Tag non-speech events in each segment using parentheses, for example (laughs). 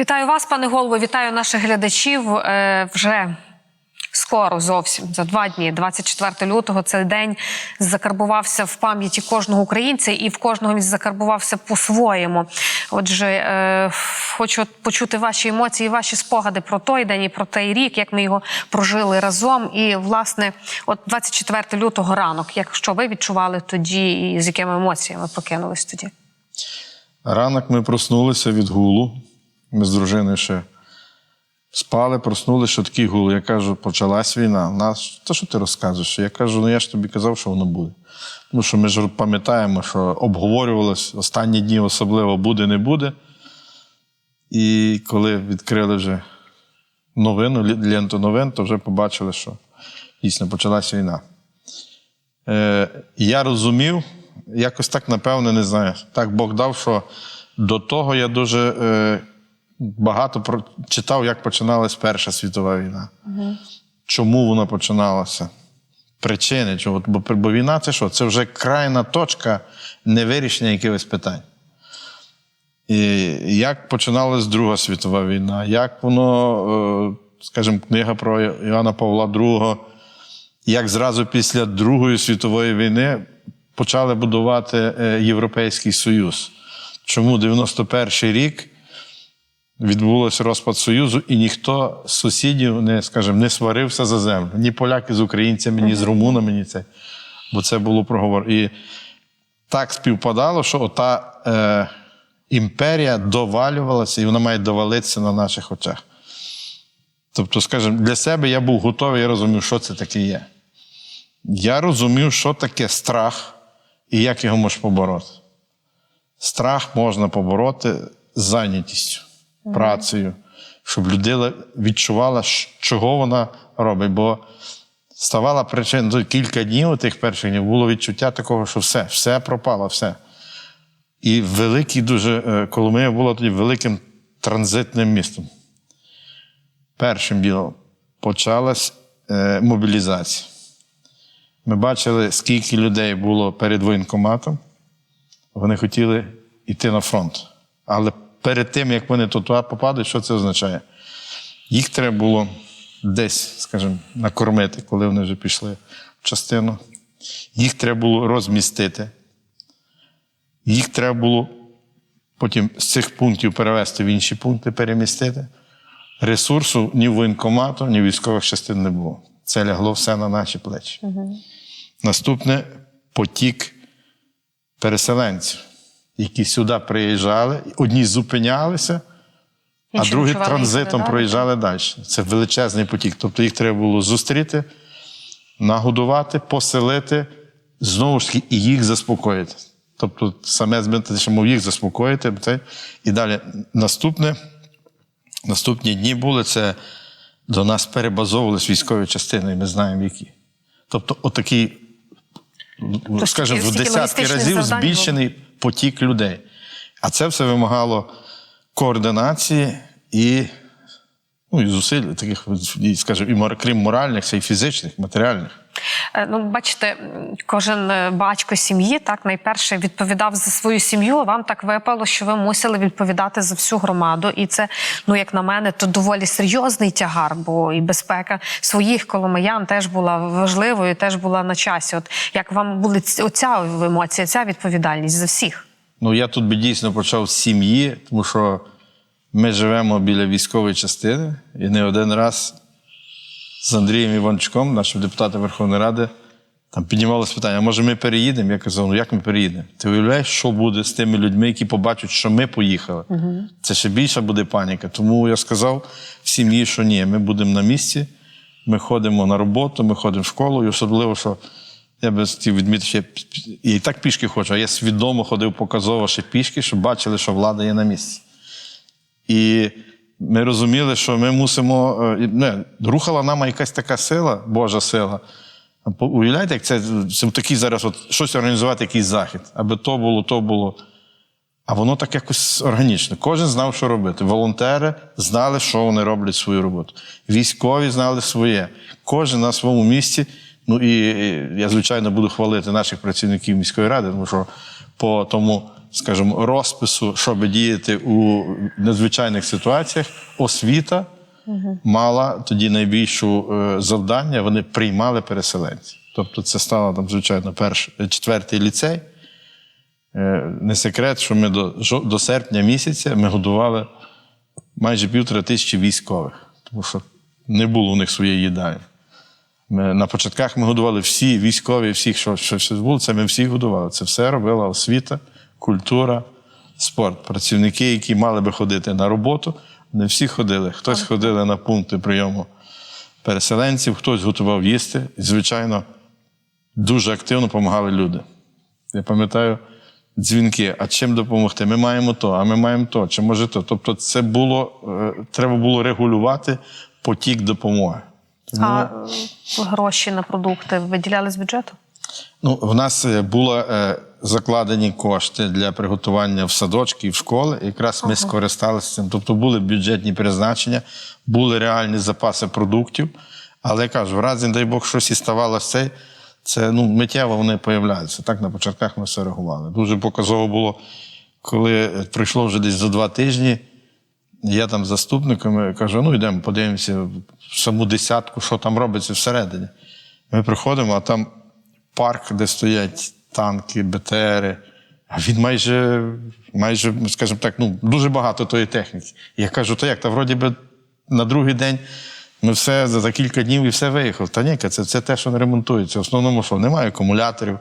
Вітаю вас, пане голово. Вітаю наших глядачів. Е, вже скоро зовсім за два дні, 24 лютого, цей день закарбувався в пам'яті кожного українця, і в кожного він закарбувався по-своєму. Отже, е, хочу почути ваші емоції, ваші спогади про той день і про той рік, як ми його прожили разом. І власне, от 24 лютого ранок, як що ви відчували тоді, і з якими емоціями прокинулись тоді? Ранок ми проснулися від гулу. Ми з дружиною ще спали, проснулися, що такий гул. Я кажу, почалась війна. Нас, то що ти розказуєш? Я кажу, ну я ж тобі казав, що воно буде. Тому що ми ж пам'ятаємо, що обговорювалось останні дні, особливо буде, не буде. І коли відкрили вже новину, ленту новин, то вже побачили, що дійсно почалась війна. Е, я розумів, якось так, напевно, не знаю. Так Бог дав, що до того я дуже е, багато про, читав, як починалась Перша світова війна. Чому вона починалася? Причини, чого. Бо, бо війна це що? Це вже крайна точка невирішення якихось питань. І як починалась Друга світова війна, як воно, е, скажімо, книга про Іоанна Павла II, як зразу після Другої світової війни почали будувати е, Європейський Союз. Чому 91-й рік відбувався розпад Союзу, і ніхто з сусідів не, скажімо, не сварився за землю. Ні поляки з українцями, ні з румунами, ні це. Бо це було проговор. І так співпадало, що ота е, імперія довалювалася, і вона має довалитися на наших очах. Тобто, скажімо, для себе я був готовий, я розумів, що це таке є. Я розумів, що таке страх і як його можеш побороти. Страх можна побороти зайнятістю, працею, щоб людина відчувала, чого вона робить. Бо ставала причина, то кілька днів тих перших днів було відчуття такого, що все, все пропало, все. І великий дуже, е, Коломия була тоді великим транзитним містом. Першим ділом почалась е, мобілізація. Ми бачили, скільки людей було перед воєнкоматом. Вони хотіли йти на фронт. Але перед тим, як вони туди попадуть, що це означає? Їх треба було десь, скажімо, накормити, коли вони вже пішли в частину. Їх треба було розмістити. Їх треба було потім з цих пунктів перевести в інші пункти, перемістити. Ресурсу ні воєнкомату, ні військових частин не було. Це лягло все на наші плечі. Наступне потік переселенців, які сюди приїжджали, одні зупинялися, а другі транзитом їздили, проїжджали далі. Це величезний потік. Тобто їх треба було зустріти, нагодувати, поселити, знову ж таки, і їх заспокоїти. Тобто саме змінити, що мов їх заспокоїти. І далі наступне, наступні дні були це до нас перебазовувались військові частини, і ми знаємо які. Тобто, отакий, скажімо, в десятки разів завдань було. Потік людей. А це все вимагало координації і, ну, і зусиль таких, скажімо, і крім моральних, це і фізичних, матеріальних. Е, Ну, бачите, кожен е, батько сім'ї так найперше відповідав за свою сім'ю. а Вам так випало, що ви мусили відповідати за всю громаду. І це, ну як на мене, то доволі серйозний тягар, бо і безпека своїх коломиян теж була важливою, теж була на часі. От як вам були оця емоція, ця відповідальність за всіх? Ну, я тут би дійсно почав з сім'ї, тому що ми живемо біля військової частини, і не один раз з Андрієм Іванчуком, нашим депутатом Верховної Ради, там піднімалося питання: може ми переїдемо? Я казав, ну як ми переїдемо? Ти уявляєш, що буде з тими людьми, які побачать, що ми поїхали? Це ще більша буде паніка. Тому я сказав в сім'ї, що ні, ми будемо на місці, ми ходимо на роботу, ми ходимо в школу, і особливо, що я би хотів відмітити, що я і так пішки хочу, а я свідомо ходив показово ще пішки, щоб бачили, що влада є на місці. І ми розуміли, що ми мусимо. е, Не, рухала нам якась така сила, Божа сила, Уявляєте, як це, це такий зараз от, щось організувати, якийсь захід, аби то було, то було. А воно так якось органічно. Кожен знав, що робити. Волонтери знали, що вони роблять свою роботу. Військові знали своє. Кожен на своєму місці. Ну і і я, звичайно, буду хвалити наших працівників міської ради, тому що по тому, скажімо, розпису, щоб діяти у надзвичайних ситуаціях, освіта мала тоді найбільшу е, завдання. Вони приймали переселенців. Тобто, це стало там, звичайно, перший четвертий ліцей. Е, Не секрет, що ми до, до серпня місяця ми годували майже півтора тисячі військових, тому що не було у них своєї їдальні. Ми, на початках ми годували всі військові, всіх, що, що, що було, це ми всіх годували. Це все робила освіта, культура, спорт. Працівники, які мали би ходити на роботу, не всі ходили. Хтось ходили на пункти прийому переселенців, хтось готував їсти. І, звичайно, дуже активно допомагали люди. Я пам'ятаю дзвінки, а чим допомогти? Ми маємо то, а ми маємо то, чи може то. Тобто, це було, е, треба було регулювати потік допомоги. Тому, А е, гроші на продукти виділяли з бюджету? ну, в нас е, були е, закладені кошти для приготування в садочки і в школи. І якраз ми скористалися цим. Тобто були бюджетні призначення, були реальні запаси продуктів. Але я кажу, в разі, дай Бог, щось і ставалося це, це ну, миттєво вони появляються. Так на початках ми все реагували. Дуже показово було, коли пройшло вже десь за два тижні. Я там з заступниками кажу: ну йдемо, подивимося в саму десятку, що там робиться всередині. Ми приходимо, а там парк, де стоять танки, БТРи. А він майже, майже, скажімо так, ну, дуже багато тої техніки. Я кажу, то як? Та вроді би на другий день ми все за, за кілька днів і все виїхало. Та ні, це, це те, що не ремонтується. В основному, що немає акумуляторів,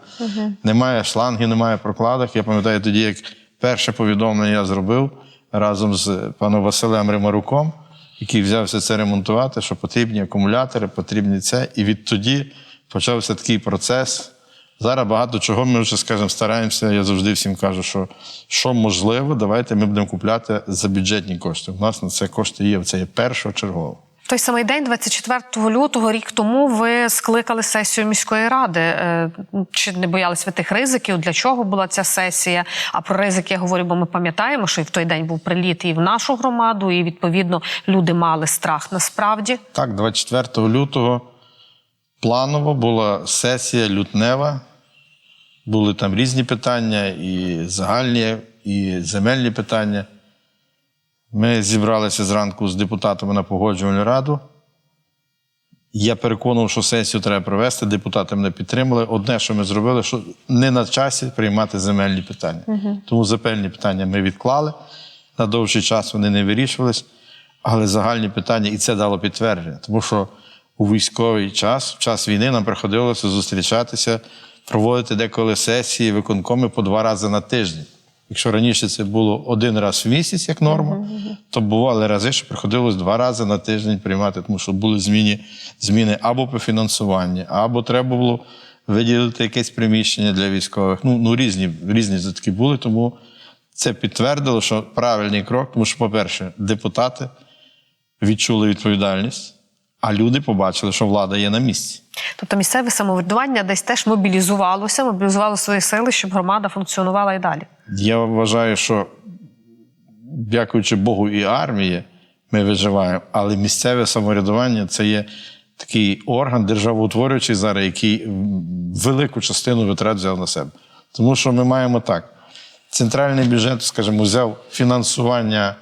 немає шлангів, немає прокладок. Я пам'ятаю тоді, як перше повідомлення я зробив разом з паном Василем Римаруком, який взявся це ремонтувати, що потрібні акумулятори, потрібні це. І відтоді почався такий процес. Зараз багато чого ми вже, скажімо, стараємося. Я завжди всім кажу, що що можливо, давайте ми будемо купляти за бюджетні кошти. У нас на це кошти є. Це є першочергово. Той самий день, 24 лютого, рік тому, ви скликали сесію міської ради. Е, Чи не боялись ви тих ризиків? Для чого була ця сесія? А про ризики я говорю, бо ми пам'ятаємо, що і в той день був приліт і в нашу громаду, і відповідно люди мали страх насправді. Так, 24 лютого планово була сесія лютнева. Були там різні питання, і загальні, і земельні питання. Ми зібралися зранку з депутатами на погоджувальну раду. Я переконував, що сесію треба провести, депутати мене підтримали. Одне, що ми зробили, що не на часі приймати земельні питання. Тому земельні питання ми відклали. На довший час вони не вирішувались, але загальні питання, і це дало підтвердження. Тому що у військовий час, в час війни, нам приходилося зустрічатися, проводити деколи сесії, виконкоми по два рази на тиждень. Якщо раніше це було один раз в місяць, як норма, то бували рази, що приходилось два рази на тиждень приймати, тому що були зміни, зміни або по фінансуванню, або треба було виділити якесь приміщення для військових. Ну, ну різні, різні затки були, тому це підтвердило, що правильний крок, тому що, по-перше, депутати відчули відповідальність, а люди побачили, що влада є на місці. Тобто місцеве самоврядування десь теж мобілізувалося, мобілізувало свої сили, щоб громада функціонувала і далі. Я вважаю, що дякуючи Богу і армії, ми виживаємо, але місцеве самоврядування це є такий орган державоутворюючий зараз, який велику частину витрат взяв на себе. Тому що ми маємо так: центральний бюджет, скажімо, взяв фінансування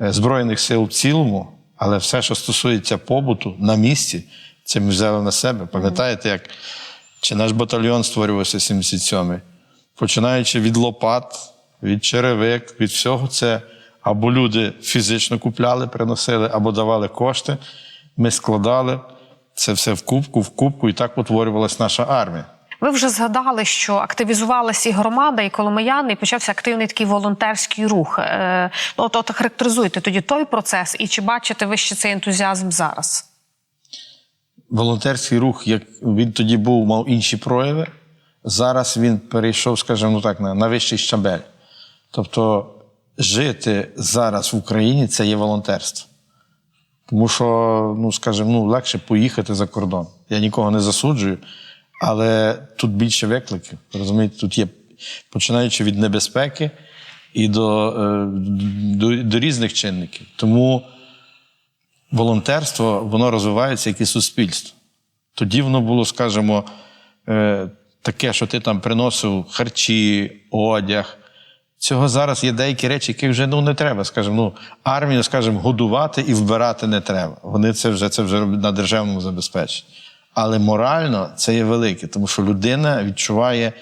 е, Збройних сил в цілому, але все, що стосується побуту на місці, це ми взяли на себе. Пам'ятаєте, як чи наш батальйон створювався 77-й? Починаючи від лопат, від черевик, від всього це або люди фізично купляли, приносили, або давали кошти. Ми складали це все в кубку, в кубку, і так утворювалась наша армія. Ви вже згадали, що активізувалася і громада, і коломияни, і почався активний такий волонтерський рух. Е, ну, от, от характеризуйте тоді той процес, і чи бачите ви ще цей ентузіазм зараз? волонтерський рух, як він тоді був, мав інші прояви. Зараз він перейшов, скажімо так, на вищий щабель. Тобто, жити зараз в Україні це є волонтерство. Тому що, ну скажімо, ну, легше поїхати за кордон. Я нікого не засуджую, Але тут більше викликів. Розумієте, тут є починаючи від небезпеки і до, е, до, до різних чинників. Тому волонтерство воно розвивається як і суспільство. Тоді воно було, скажімо, е, таке, що ти там приносив харчі, одяг. Цього зараз є деякі речі, які вже ну, не треба. Скажімо, ну, армію, скажімо, годувати і вбирати не треба. Вони це вже це вже на державному забезпеченні. Але морально це є велике, тому що людина відчуває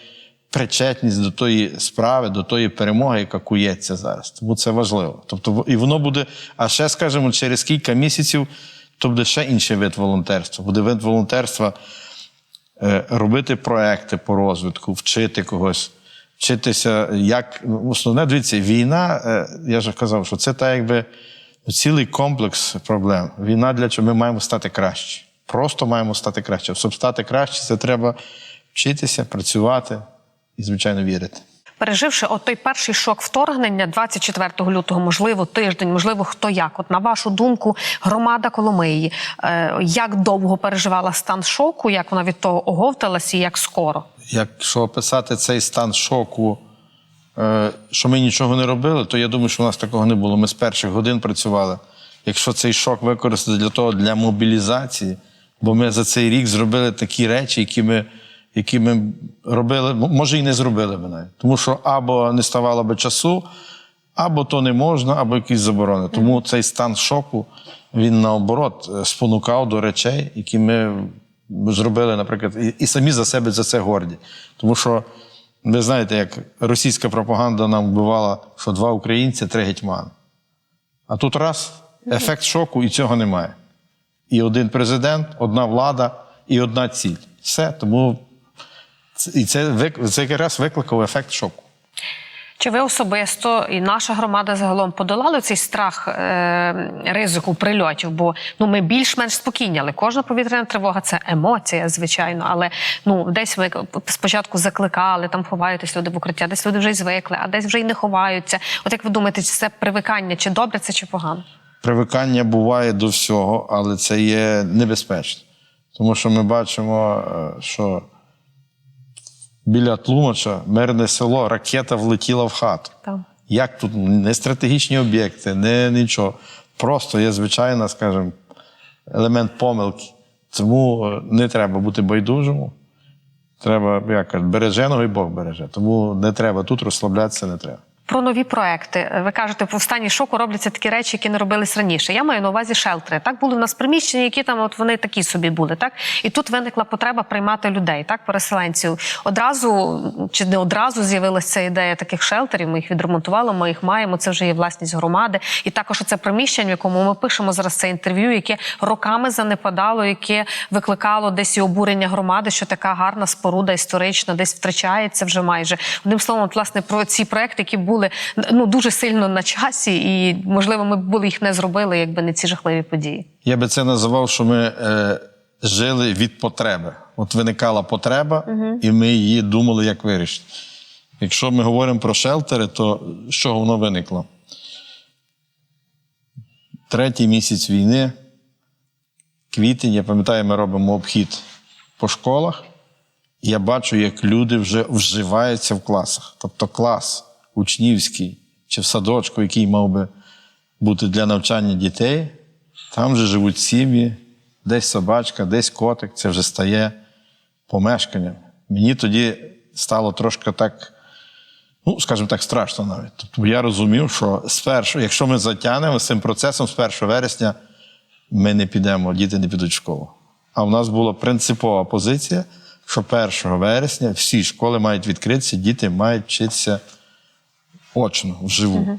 причетність до тої справи, до тої перемоги, яка кується зараз. Тому це важливо. Тобто, і воно буде, а ще, скажімо, через кілька місяців то буде ще інший вид волонтерства. Буде вид волонтерства е, робити проекти по розвитку, вчити когось, вчитися, як ну, основне, дивіться, війна, е, я вже казав, що це так, якби цілий комплекс проблем. Війна для чого ми маємо стати краще. Просто маємо стати краще. Щоб стати краще, це треба вчитися, працювати і, звичайно, вірити. Переживши от той перший шок вторгнення 24 лютого, можливо, тиждень, можливо, хто як. От на вашу думку, громада Коломиї, е, як довго переживала стан шоку, як вона від того оговталася і як скоро? Якщо описати цей стан шоку, е, що ми нічого не робили, то я думаю, що у нас такого не було. Ми з перших годин працювали. Якщо цей шок використати для того, для мобілізації, бо ми за цей рік зробили такі речі, які ми, які ми робили, може і не зробили би навіть. Тому що або не ставало би часу, або то не можна, або якісь заборони. Тому цей стан шоку він наоборот е, спонукав до речей, які ми зробили, наприклад, і, і самі за себе за це горді. Тому що ви знаєте, як російська пропаганда нам вбивала, що два українці, три гетьмани. А тут раз ефект шоку, і цього немає. І один президент, одна влада і одна ціль. Все. Тому і це, це якраз викликав ефект шоку. Чи ви особисто і наша громада загалом подолали цей страх е, ризику прильотів? Бо ну ми більш-менш спокійні, але кожна повітряна тривога це емоція, звичайно. Але ну десь ви спочатку закликали, там ховаєтесь люди в укриття, десь люди вже й звикли, а десь вже й не ховаються. От як ви думаєте, чи це привикання, чи добре це, чи погано? Привикання буває до всього, але це є небезпечно. Тому що ми бачимо, е, що біля Тлумача, мирне село, ракета влетіла в хату. Там. Як тут не стратегічні об'єкти, не нічого. Просто є звичайна, скажімо, елемент помилки. Тому е, не треба бути байдужим. Треба, як кажуть, береженого і Бог береже. Тому не треба тут розслаблятися, не треба. Про нові проекти. Ви кажете, по стані шоку робляться такі речі, які не робились раніше. Я маю на увазі шелтери. Так були в нас приміщення, які там от вони такі собі були. Так і тут виникла потреба приймати людей, так переселенців. Одразу чи не одразу з'явилася ця ідея таких шелтерів. Ми їх відремонтували, ми їх маємо. Це вже є власність громади. І також це приміщення, в якому ми пишемо зараз це інтерв'ю, яке роками занепадало, яке викликало десь і обурення громади, що така гарна споруда історична, десь втрачається вже майже. Одним словом, от, власне, про ці проекти, які були ну дуже сильно на часі, і можливо, ми б були їх не зробили, якби не ці жахливі події. Я би це називав, що ми е, жили від потреби. От виникала потреба, і ми її думали, як вирішити. Якщо ми говоримо про шелтери, то з чого воно виникло? Третій місяць війни, квітень, я пам'ятаю, ми робимо обхід по школах. Я бачу, як люди вже вживаються в класах. Тобто клас учнівський чи в садочку, який мав би бути для навчання дітей, там вже живуть сім'ї, десь собачка, десь котик, це вже стає помешканням. Мені тоді стало трошки так, ну, скажімо так, страшно навіть. Тобто я розумів, що з першого, якщо ми затягнемо з цим процесом з 1 вересня, ми не підемо, діти не підуть в школу. А в нас була принципова позиція, що 1 вересня всі школи мають відкритися, діти мають вчитися очно, вживу.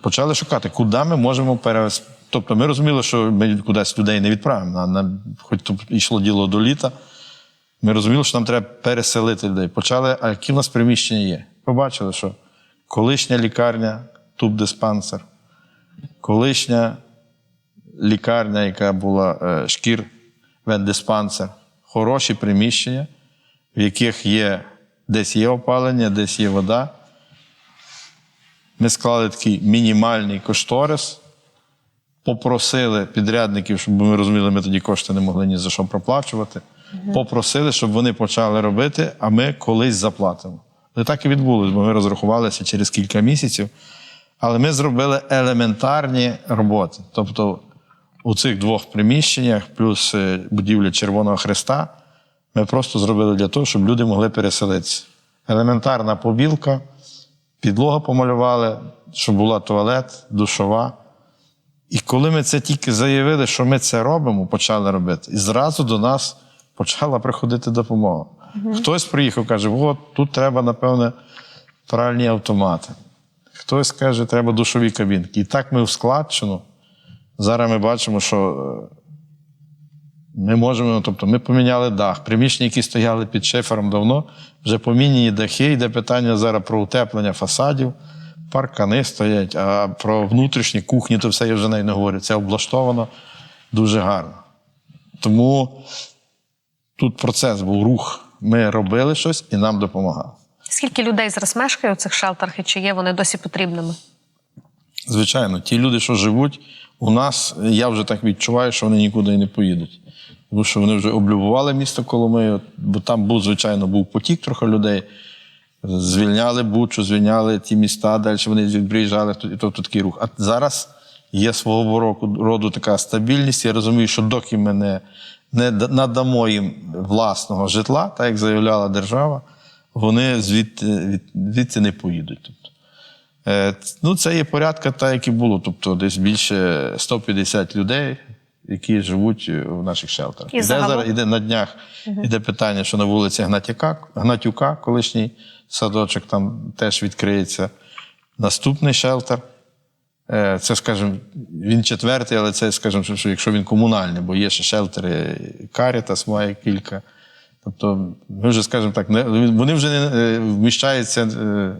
Почали шукати, куди ми можемо перевести. Тобто ми розуміли, що ми кудись людей не відправимо. На, на, хоч тут йшло діло до літа. Ми розуміли, що нам треба переселити людей. Почали, а які в нас приміщення є? Побачили, що колишня лікарня, туб-диспансер, колишня лікарня, яка була е, шкір, вендиспансер, хороші приміщення, в яких є десь є опалення, десь є вода. Ми склали такий мінімальний кошторис, попросили підрядників, щоб ми розуміли, ми тоді кошти не могли ні за що проплачувати. попросили, щоб вони почали робити, а ми колись заплатимо. І так і відбулося, бо ми розрахувалися через кілька місяців. Але ми зробили елементарні роботи. Тобто у цих двох приміщеннях, плюс е, будівля Червоного Христа, ми просто зробили для того, щоб люди могли переселитися. Елементарна побілка, підлога помалювали, щоб була туалет, душова. І коли ми це тільки заявили, що ми це робимо, почали робити, і зразу до нас почала приходити допомога. Хтось приїхав, каже: от тут треба, напевне, пральні автомати. Хтось каже, треба душові кабінки. І так ми в складчину. Зараз ми бачимо, що ми можемо, тобто ми поміняли дах. Приміщення, які стояли під шифером давно, вже поміняні дахи, йде питання зараз про утеплення фасадів, паркани стоять, а про внутрішні кухні, то все я вже не говорю. Це облаштовано дуже гарно. Тому тут процес був рух. Ми робили щось і нам допомагали. Скільки людей зараз мешкає у цих шелтерах і чи є вони досі потрібними? Звичайно, ті люди, що живуть у нас, я вже так відчуваю, що вони нікуди і не поїдуть. Тому що вони вже облюбували місто Коломию, бо там був, звичайно, був потік трохи людей. Звільняли Бучу, звільняли ті міста, далі вони приїжджали, тобто такий рух. А зараз є свого року роду така стабільність. Я розумію, що доки ми не, не надамо їм власного житла, так як заявляла держава, вони звідти, від, не поїдуть. Тобто. Е, Ну, це є порядка, та, як і було. Тобто десь більше 150 людей, які живуть е, в наших шелтерах. І Іде загалом? зараз іде на днях іде питання, що на вулиці Гнатюка, Гнатюка, колишній садочок, там теж відкриється наступний шелтер. Е, Це, скажімо, він четвертий, але це, скажімо, що- що якщо він комунальний, бо є ще шелтери Карітас має кілька. Тобто, ми вже, скажімо так, не, вони вже не е, вміщаються е,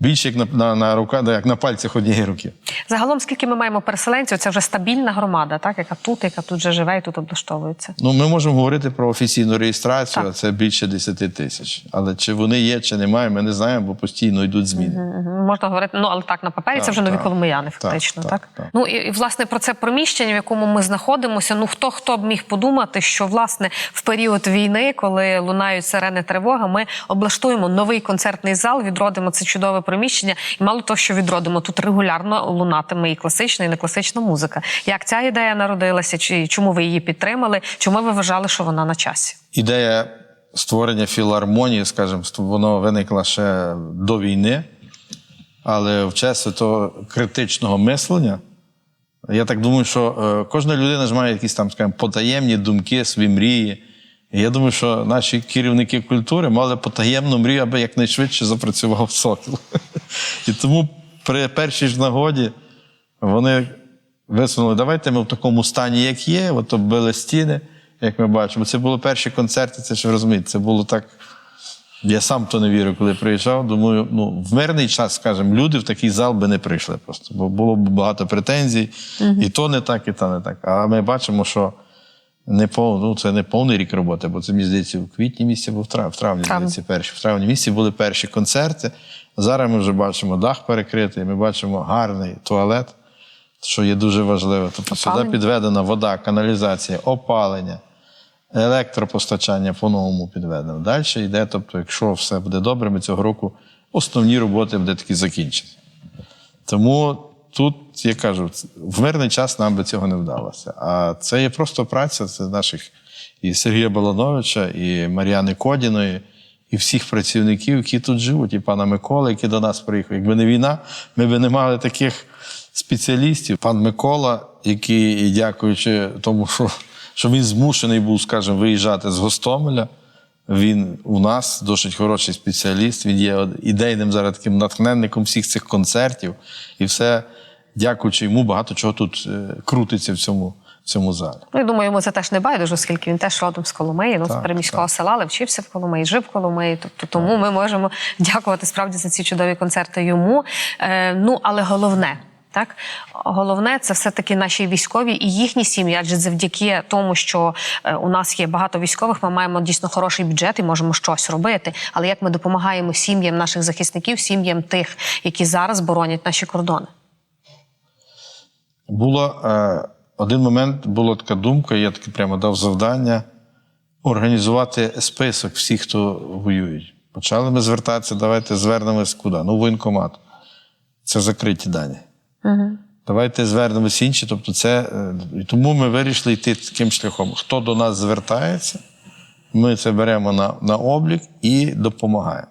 більше як на, на, на рука, як на пальцях однієї руки. Загалом, скільки ми маємо переселенців, це вже стабільна громада, так яка тут, яка тут вже живе і тут облаштовується. Ну, ми можемо говорити про офіційну реєстрацію, Так. а це більше 10 тисяч. Але чи вони є, чи немає, ми не знаємо, бо постійно йдуть зміни. Мгм. Можна говорити, ну але так на папері Так, це вже нові так. коломияни, Так, фактично, так, так, так. Ну і, і власне про це приміщення, в якому ми знаходимося. Ну хто хто б міг подумати, що власне в період війни, коли лунають сирени тривоги, ми облаштуємо новий концертний зал, відродимо це чудове приміщення, і мало того, що відродимо тут регулярно лунатиме і класична, і не класична музика. Як ця ідея народилася? Чи чому ви її підтримали? Чому ви вважали, що вона на часі? Ідея створення філармонії, скажімо, воно виникла ще до війни, але в часі того критичного мислення. Я так думаю, що е, кожна людина ж має якісь там, скажімо, потаємні думки, свої мрії. І я думаю, що наші керівники культури мали потаємну мрію, аби якнайшвидше запрацював сокіл. (laughs) І тому при першій ж нагоді вони висунули, давайте ми в такому стані, як є, от оббили стіни, як ми бачимо. Це були перші концерти, це ж розумієте, це було так. Я сам то не вірив, коли приїжджав. Думаю, ну в мирний час, скажімо, люди в такий зал би не прийшли просто, бо було б багато претензій, і то не так, і то не так. А ми бачимо, що не пов... ну, це не повний рік роботи, бо це мені здається, в квітні місяці був в трав... в травні. Здається, перші. В травні місяці були перші концерти. Зараз ми вже бачимо дах перекритий, ми бачимо гарний туалет, що є дуже важливо. Тобто сюди підведена вода, каналізація, опалення, електропостачання по-новому підведено. Далі йде, тобто, якщо все буде добре, ми цього року основні роботи буде такі закінчені. Тому тут, я кажу, в мирний час нам би цього не вдалося. А це є просто праця це наших і Сергія Балановича, і Мар'яни Кодіної, і всіх працівників, які тут живуть, і пана Миколи, який до нас приїхав. Якби не війна, ми б не мали таких спеціалістів. Пан Микола, який, дякуючи тому, що, що він змушений був, скажімо, виїжджати з Гостомеля. Він у нас досить хороший спеціаліст. Він є ідейним зараз таким натхненником всіх цих концертів. І все, дякуючи йому, багато чого тут е, крутиться в цьому, в цьому залі. Ну, я думаю, йому це теж не байдуже, оскільки він теж родом з Коломиї, ну, з переміського так. села, але вчився в Коломиї, жив в Коломиї. Тобто тому ми можемо дякувати справді за ці чудові концерти йому. Е, ну, але головне. Так, головне це все-таки наші військові і їхні сім'ї, адже завдяки тому, що е, у нас є багато військових, ми маємо дійсно хороший бюджет і можемо щось робити. Але як ми допомагаємо сім'ям наших захисників, сім'ям тих, які зараз боронять наші кордони? Було е, один момент, була така думка, я таки прямо дав завдання організувати список всіх, хто воюють. Почали ми звертатися, давайте звернемось куди? Ну, в воєнкомат. Це закриті дані. Давайте звернемось інші. Тобто, це е, і тому ми вирішили йти таким шляхом. Хто до нас звертається, ми це беремо на, на облік і допомагаємо.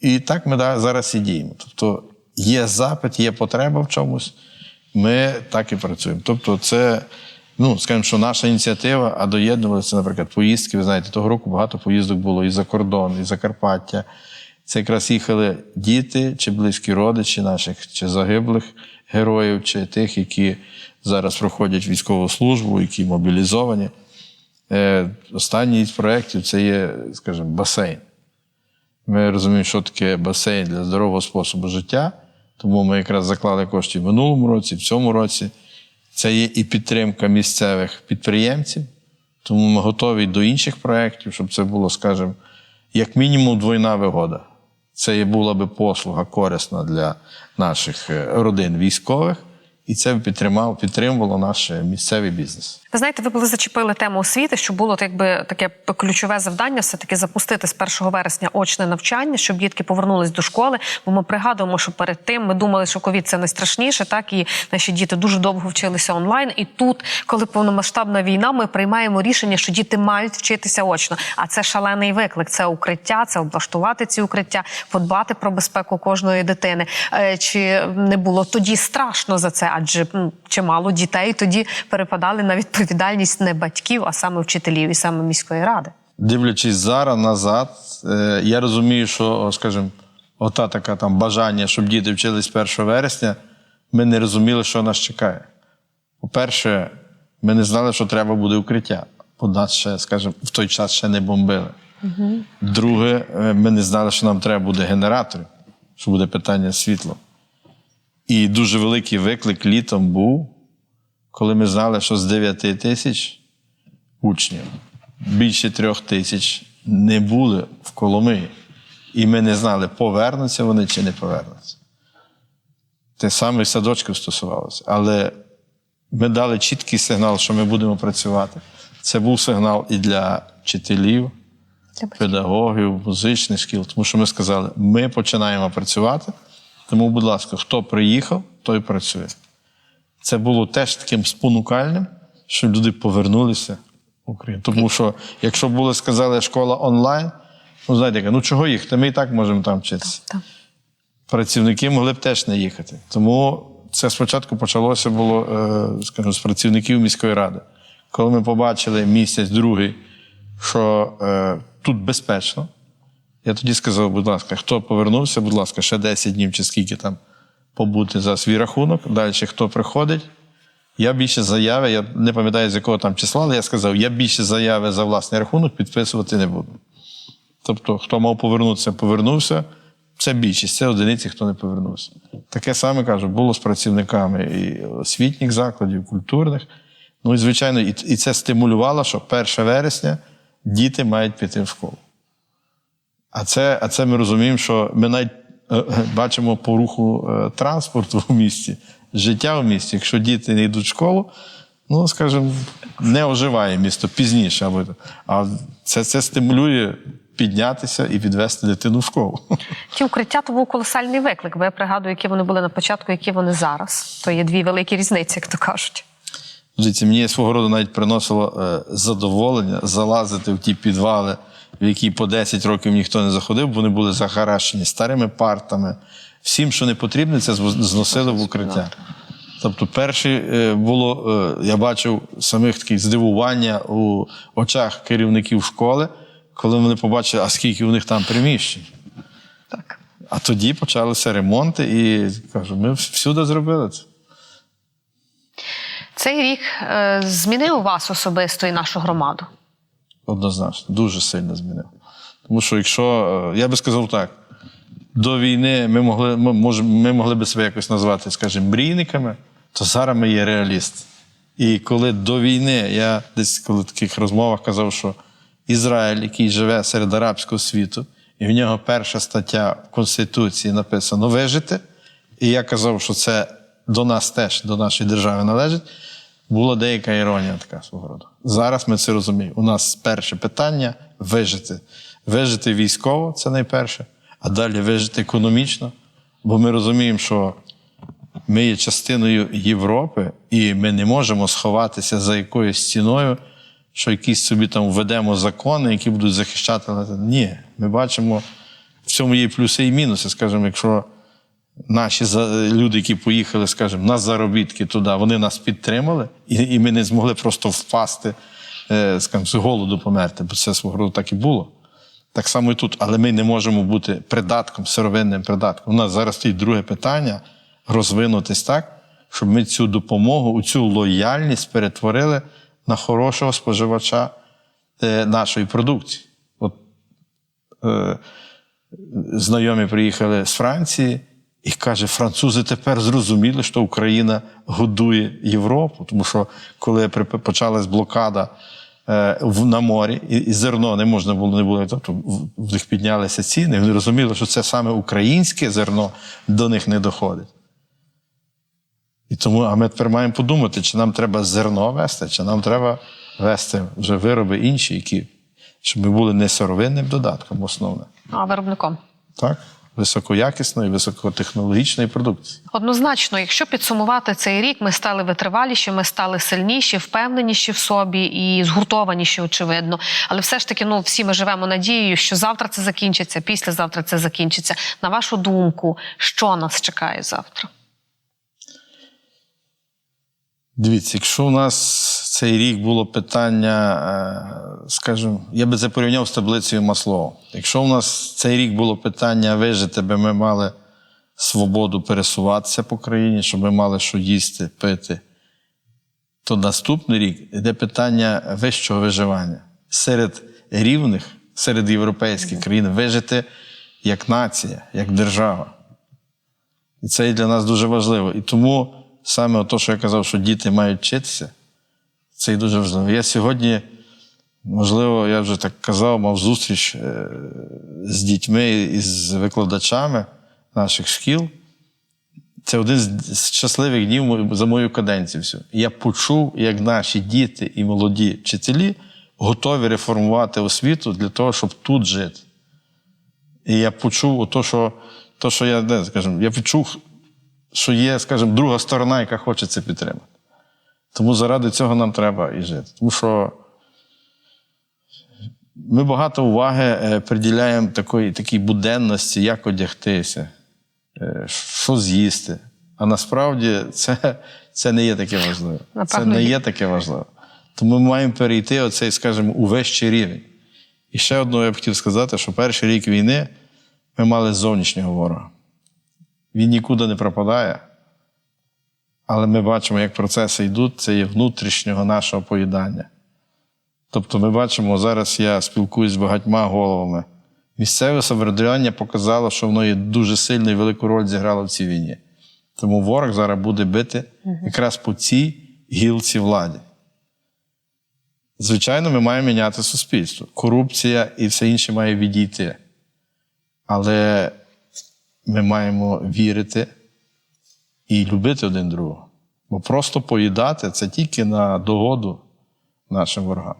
І так ми зараз і діємо. Тобто є запит, є потреба в чомусь, ми так і працюємо. Тобто, це, ну, скажімо, що наша ініціатива, а доєднувалися, наприклад, поїздки. Ви знаєте, того року багато поїздок було і за кордон, і за Карпаття. Це якраз їхали діти чи близькі родичі наших, чи загиблих героїв, чи тих, які зараз проходять військову службу, які мобілізовані. Е, Останній із проєктів це є, скажімо, басейн. Ми розуміємо, що таке басейн для здорового способу життя, тому ми якраз заклали кошти в минулому році, в цьому році. Це є і підтримка місцевих підприємців, тому ми готові до інших проєктів, щоб це було, скажімо, як мінімум двойна вигода. Це була би послуга корисна для наших е, родин військових, і це підтримав, підтримувало наш місцевий бізнес. Ви знаєте, ви коли зачепили тему освіти, що було якби таке ключове завдання, все таки запустити з 1 вересня очне навчання, щоб дітки повернулись до школи. Бо ми пригадуємо, що перед тим ми думали, що ковід це найстрашніше, так і наші діти дуже довго вчилися онлайн. І тут, коли повномасштабна війна, ми приймаємо рішення, що діти мають вчитися очно. А це шалений виклик. Це укриття, це облаштувати ці укриття, подбати про безпеку кожної дитини. Е, Чи не було тоді страшно за це? Адже чимало дітей тоді перепадали на відповідальність не батьків, а саме вчителів і саме міської ради. Дивлячись зараз назад, е, я розумію, що, скажімо, ота така там бажання, щоб діти вчились 1 вересня, ми не розуміли, що нас чекає. По-перше, ми не знали, що треба буде укриття, бо нас ще, скажімо, в той час ще не бомбили. Друге, е, ми не знали, що нам треба буде генератор, що буде питання світла. І дуже великий виклик літом був, коли ми знали, що з 9 тисяч учнів більше трьох тисяч не були в Коломиї. І ми не знали, повернуться вони чи не повернуться. Те саме і садочків стосувалося. Але ми дали чіткий сигнал, що ми будемо працювати. Це був сигнал і для вчителів, педагогів, музичних шкіл, тому що ми сказали, ми починаємо працювати. Тому, будь ласка, хто приїхав, той працює. Це було теж таким спонукальним, що люди повернулися в Україну. Тому що, якщо були сказали школа онлайн, ну знаєте, ну чого їхати? Ми і так можемо там вчитися. Так. Працівники могли б теж не їхати. Тому це спочатку почалося було, е, скажімо, з працівників міської ради. Коли ми побачили місяць другий, що е, тут безпечно, я тоді сказав, будь ласка, хто повернувся, будь ласка, ще 10 днів чи скільки там побути за свій рахунок. Далі хто приходить. Я більше заяви, я не пам'ятаю, з якого там числа, але я сказав, я більше заяви за власний рахунок підписувати не буду. Тобто, хто мав повернутися, повернувся. Це більшість, це одиниці, хто не повернувся. Таке саме кажу, було з працівниками і освітніх закладів, культурних. Ну і звичайно, і, це стимулювало, що 1 вересня діти мають піти в школу. А це, а це ми розуміємо, що ми навіть е, бачимо по руху е, транспорту в місті, життя в місті. Якщо діти не йдуть в школу, ну, скажімо, не оживає місто пізніше. Або, а це, це стимулює піднятися і відвести дитину в школу. Ті укриття то був колосальний виклик, бо я пригадую, які вони були на початку, які вони зараз. То є дві великі різниці, як то кажуть. Дивіться, мені свого роду навіть приносило е, задоволення залазити в ті підвали, в які по 10 років ніхто не заходив, вони були захарашені старими партами. Всім, що не потрібно, це зносили в укриття. Тобто, перше було, е, я бачив самих таких здивування у очах керівників школи, коли вони побачили, а скільки у них там приміщень. Так. А тоді почалися ремонти, і кажу, ми всюди зробили це. Цей рік е, змінив вас особисто і нашу громаду. Однозначно, дуже сильно змінив. Тому що якщо, е, я би сказав так, до війни ми могли, ми, може, ми могли би себе якось назвати, скажімо, мрійниками, то зараз ми є реаліст. І коли до війни, я десь коли в таких розмовах казав, що Ізраїль, який живе серед арабського світу, і в нього перша стаття в Конституції написано вижити. І я казав, що це до нас теж, до нашої держави належить. Була деяка іронія така свого роду. Зараз ми це розуміємо. У нас перше питання вижити. Вижити військово це найперше, а далі вижити економічно. Бо ми розуміємо, що ми є частиною Європи, і ми не можемо сховатися за якоюсь стіною, що якісь собі там введемо закони, які будуть захищати. Ні, ми бачимо, в цьому є плюси і мінуси. Скажімо, якщо наші люди, які поїхали, скажімо, на заробітки туди, вони нас підтримали, і, і ми не змогли просто впасти, е, скажімо, з голоду померти, бо це свого роду так і було. Так само і тут, але ми не можемо бути придатком, сировинним придатком. У нас зараз стоїть друге питання розвинутись так, щоб ми цю допомогу, цю лояльність перетворили на хорошого споживача е, нашої продукції. От е, знайомі приїхали з Франції і каже, французи тепер зрозуміли, що Україна годує Європу. Тому що коли почалась блокада е, на морі, і, зерно не можна було, не було, тобто в- в них піднялися ціни, і вони розуміли, що це саме українське зерно до них не доходить. І тому, а ми тепер маємо подумати, чи нам треба зерно вести, чи нам треба вести вже вироби інші, які, щоб ми були не сировинним додатком основне. А виробником. Так? Високоякісної, високотехнологічної продукції. Однозначно, якщо підсумувати цей рік, ми стали витриваліші, ми стали сильніші, впевненіші в собі і згуртованіші, очевидно. Але все ж таки, ну всі ми живемо надією, що завтра це закінчиться, післязавтра це закінчиться. На вашу думку, що нас чекає завтра? Дивіться, якщо у нас цей рік було питання, е, скажімо, я би це порівняв з таблицею Маслоу. Якщо у нас цей рік було питання вижити, би ми мали свободу пересуватися по країні, щоб ми мали що їсти, пити, то наступний рік йде питання вищого виживання. Серед рівних, серед європейських країн вижити як нація, як держава. І це для нас дуже важливо. І тому саме те, що я казав, що діти мають вчитися, це і дуже важливо. Я сьогодні, можливо, я вже так казав, мав зустріч е, з дітьми і з викладачами наших шкіл. Це один з щасливих днів за мою каденцію. Я почув, як наші діти і молоді вчителі готові реформувати освіту для того, щоб тут жити. І я почув то, що, то, що я, де, скажімо, я відчув, що є, скажімо, друга сторона, яка хоче це підтримати. Тому заради цього нам треба і жити. Тому що ми багато уваги е, приділяємо такої, такій буденності, як одягтися, е, що з'їсти. А насправді це, це не є таке важливо. це не є таке важливо. Тому ми маємо перейти оцей, скажімо, у вищий рівень. І ще одне я б хотів сказати, що перший рік війни ми мали зовнішнього ворога. Він нікуди не пропадає. Але ми бачимо, як процеси йдуть, це є внутрішнього нашого поїдання. Тобто ми бачимо, зараз я спілкуюсь з багатьма головами. Місцеве самоврядування показало, що воно є дуже сильну і велику роль зіграло в цій війні. Тому ворог зараз буде бити якраз по цій гілці владі. Звичайно, ми маємо міняти суспільство. Корупція і все інше має відійти. Але ми маємо вірити і любити один другого. Бо просто поїдати це тільки на догоду нашим ворогам.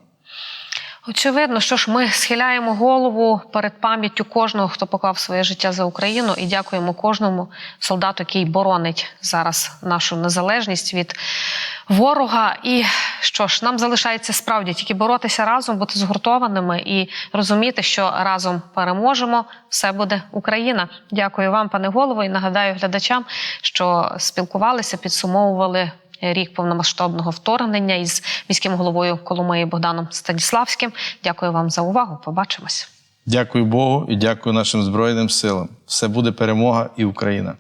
Очевидно, що ж ми схиляємо голову перед пам'яттю кожного, хто поклав своє життя за Україну, і дякуємо кожному солдату, який боронить зараз нашу незалежність від ворога. І що ж, нам залишається справді тільки боротися разом, бути згуртованими і розуміти, що разом переможемо. Все буде Україна. Дякую вам, пане голово, і нагадаю глядачам, що спілкувалися, підсумовували рік повномасштабного вторгнення із міським головою Коломиї Богданом Станіславським. Дякую вам за увагу. Побачимось. Дякую Богу і дякую нашим Збройним силам. Все буде перемога і Україна.